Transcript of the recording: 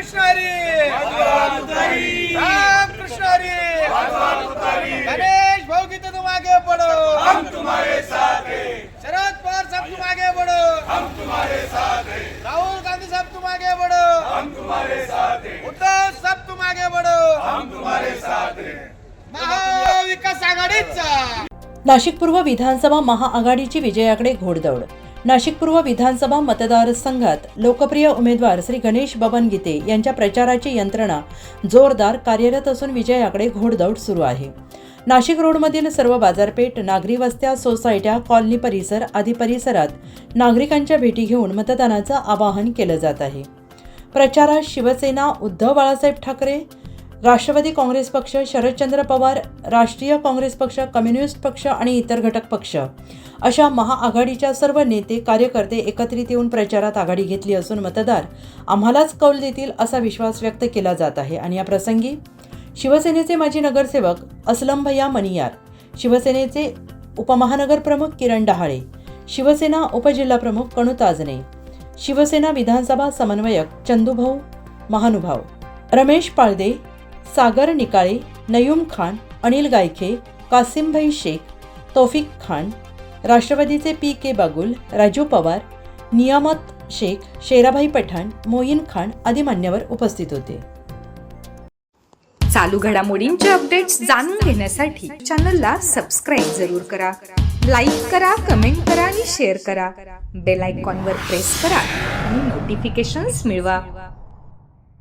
राम गणेश भाऊ की तो तुम आगे बढ़ो। हम तुम्हारे साथ हैं। शरद पवार साहब तुम आगे बढ़ो। हम तुम्हारे साथ हैं। राहुल गांधी साहब तुम आगे बढ़ो। हम तुम्हारे साथ हैं। उद्धव साहब तुम आगे बढ़ो। हम तुम्हारे साथ हैं। महाविकास आघाडीचा। नाशिक पूर्व विधानसभा महाआघाडीची विजयाकडे घोडदौड नाशिक पूर्व विधानसभा मतदारसंघात लोकप्रिय उमेदवार श्री गणेश बबन गीते यांच्या प्रचाराची यंत्रणा जोरदार कार्यरत असून विजयाकडे घोडदौड सुरू आहे. नाशिक रोडमधील सर्व बाजारपेठ नागरी वस्त्या सोसायट्या कॉलनी परिसर आदी परिसरात नागरिकांच्या भेटी घेऊन मतदानाचं आवाहन केलं जात आहे. प्रचारात शिवसेना उद्धव बाळासाहेब ठाकरे राष्ट्रवादी काँग्रेस पक्ष शरदचंद्र पवार राष्ट्रीय काँग्रेस पक्ष कम्युनिस्ट पक्ष आणि इतर घटक पक्ष. अशा महाआघाडीच्या सर्व नेते कार्यकर्ते एकत्रित येऊन प्रचारात आघाडी घेतली असून मतदार आम्हालाच कौल देतील असा विश्वास व्यक्त केला जात आहे. आणि या प्रसंगी शिवसेनेचे माजी नगरसेवक असलम भैया मनियार शिवसेनेचे उपमहानगर प्रमुख किरण डहाळे शिवसेना उपजिल्हाप्रमुख कणू ताजने शिवसेना विधानसभा समन्वयक चंदूभाऊ महानुभाव रमेश पाळदे सागर निकाळे नयूम खान अनिल गायखे कासिमभाई शेख तौफिक खान राष्ट्रवादीचे पी के बागुल राजू पवार नियामत शेख शेराभाई पठाण मोईन खान आदी मान्यवर उपस्थित होते. चालू घडामोडींचे अपडेट्स जाणून घेण्यासाठी चॅनलला सबस्क्राईब जरूर करा. लाईक करा कमेंट करा आणि शेअर करा. बेल आयकॉनवर प्रेस करा आणि नोटिफिकेशन्स मिळवा.